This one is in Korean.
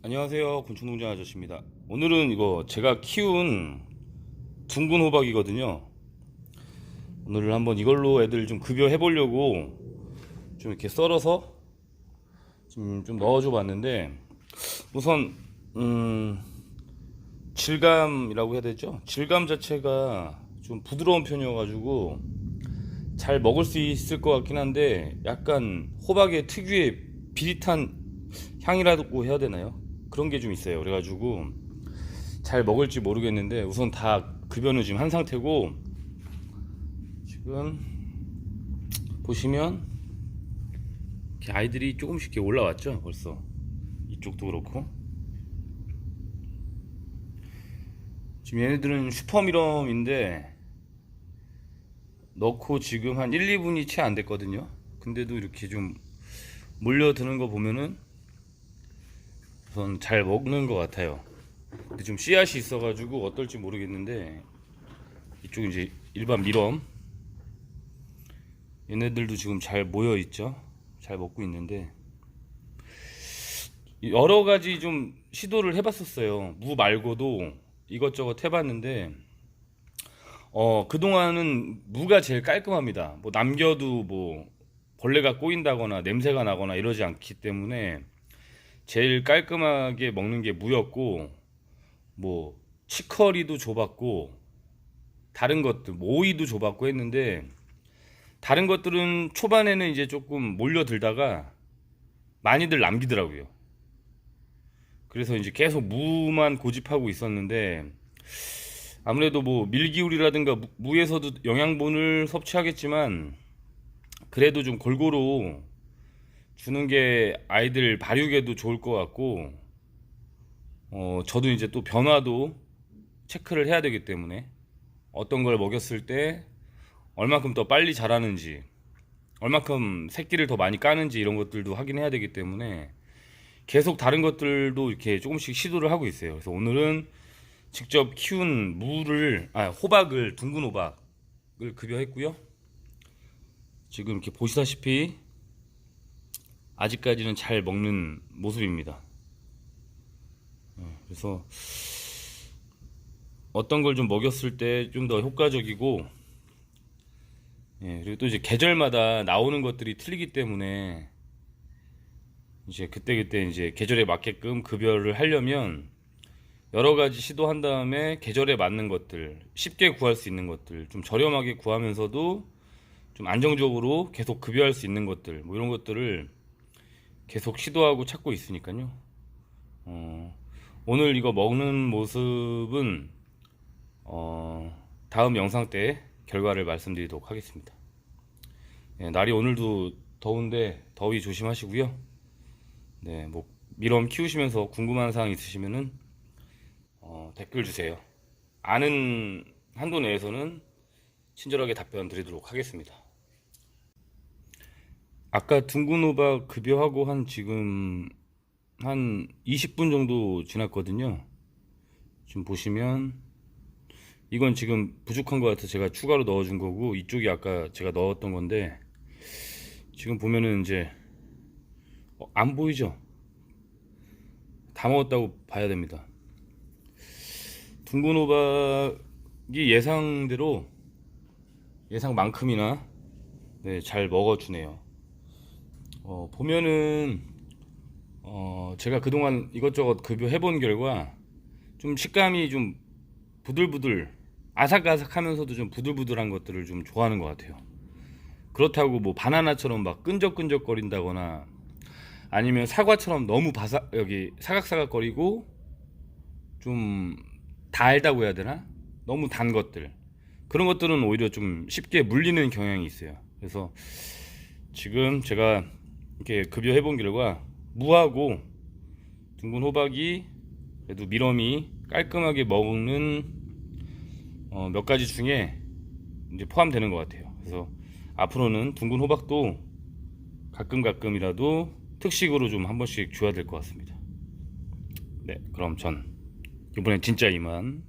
안녕하세요. 곤충농장 아저씨입니다. 오늘은 이거 제가 키운 둥근 호박이거든요. 오늘 한번 이걸로 애들 좀 급여 해 보려고 좀 이렇게 썰어서 좀, 좀 넣어줘 봤는데 우선 음 질감이라고 해야 되죠? 질감 자체가 좀 부드러운 편이어 가지고 잘 먹을 수 있을 것 같긴 한데 약간 호박의 특유의 비릿한 향이라고 해야 되나요? 그런 게 좀 있어요. 그래가지고 잘 먹을지 모르겠는데 우선 다 급여는 지금 한 상태고 지금 보시면 이렇게 아이들이 조금씩 이렇게 올라왔죠. 벌써 이쪽도 그렇고 지금 얘네들은 슈퍼미럼인데 넣고 지금 한 1, 2분이 채 안 됐거든요. 근데도 이렇게 좀 몰려드는 거 보면은 우선 잘 먹는 것 같아요. 근데 좀 씨앗이 있어가지고 어떨지 모르겠는데 이쪽 이제 일반 미럼 얘네들도 지금 잘 모여 있죠. 잘 먹고 있는데 여러 가지 좀 시도를 해봤었어요. 무 말고도 이것저것 해봤는데 어 그동안은 무가 제일 깔끔합니다. 뭐 남겨도 뭐 벌레가 꼬인다거나 냄새가 나거나 이러지 않기 때문에 제일 깔끔하게 먹는 게 무였고 뭐 치커리도 줘봤고 다른 것들 뭐 오이도 줘봤고 했는데 다른 것들은 초반에는 이제 조금 몰려들다가 많이들 남기더라고요. 그래서 이제 계속 무만 고집하고 있었는데 아무래도 뭐 밀기울이라든가 무- 무에서도 영양분을 섭취하겠지만 그래도 좀 골고루 주는 게 아이들 발육에도 좋을 것 같고 어 저도 이제 또 변화도 체크를 해야 되기 때문에 어떤 걸 먹였을 때 얼만큼 더 빨리 자라는지 얼만큼 새끼를 더 많이 까는지 이런 것들도 확인해야 되기 때문에 계속 다른 것들도 이렇게 조금씩 시도를 하고 있어요. 그래서 오늘은 직접 키운 무를 아 호박을 둥근 호박을 급여했고요. 지금 이렇게 보시다시피 아직까지는 잘 먹는 모습입니다. 어, 그래서 어떤 걸 좀 먹였을 때 좀 더 효과적이고 예, 그리고 또 이제 계절마다 나오는 것들이 틀리기 때문에 이제 그때 그때 이제 계절에 맞게끔 급여를 하려면 여러 가지 시도한 다음에 계절에 맞는 것들 쉽게 구할 수 있는 것들 좀 저렴하게 구하면서도 좀 안정적으로 계속 급여할 수 있는 것들 뭐 이런 것들을 계속 시도하고 찾고 있으니까요. 어, 오늘 이거 먹는 모습은 어, 다음 영상 때 결과를 말씀드리도록 하겠습니다. 예, 날이 오늘도 더운데 더위 조심하시고요. 네, 뭐 미럼 키우시면서 궁금한 사항 있으시면은 어, 댓글 주세요. 아는 한도 내에서는 친절하게 답변 드리도록 하겠습니다. 아까 둥근 호박 급여하고 한 지금 한 20분 정도 지났거든요. 지금 보시면 이건 지금 부족한 것 같아서 제가 추가로 넣어준 거고 이쪽이 아까 제가 넣었던 건데 지금 보면은 이제 어, 안 보이죠? 다 먹었다고 봐야 됩니다. 둥근 호박이 예상대로 예상만큼이나 네, 잘 먹어주네요. 어, 보면은 어, 제가 그동안 이것저것 급여해본 결과 좀 식감이 좀 부들부들 아삭아삭하면서도 좀 부들부들한 것들을 좀 좋아하는 것 같아요. 그렇다고 뭐 바나나처럼 막 끈적끈적거린다거나 아니면 사과처럼 너무 바삭 여기 사각사각거리고 좀 달다고 해야 되나? 너무 단 것들 그런 것들은 오히려 좀 쉽게 물리는 경향이 있어요. 그래서 지금 제가 이렇게 급여해 본 결과 무하고 둥근 호박이 그래도 미럼이 깔끔하게 먹는 어, 몇 가지 중에 이제 포함되는 것 같아요. 그래서 앞으로는 둥근 호박도 가끔 가끔이라도 특식으로 좀 한 번씩 줘야 될 것 같습니다. 네, 그럼 전 이번엔 진짜 이만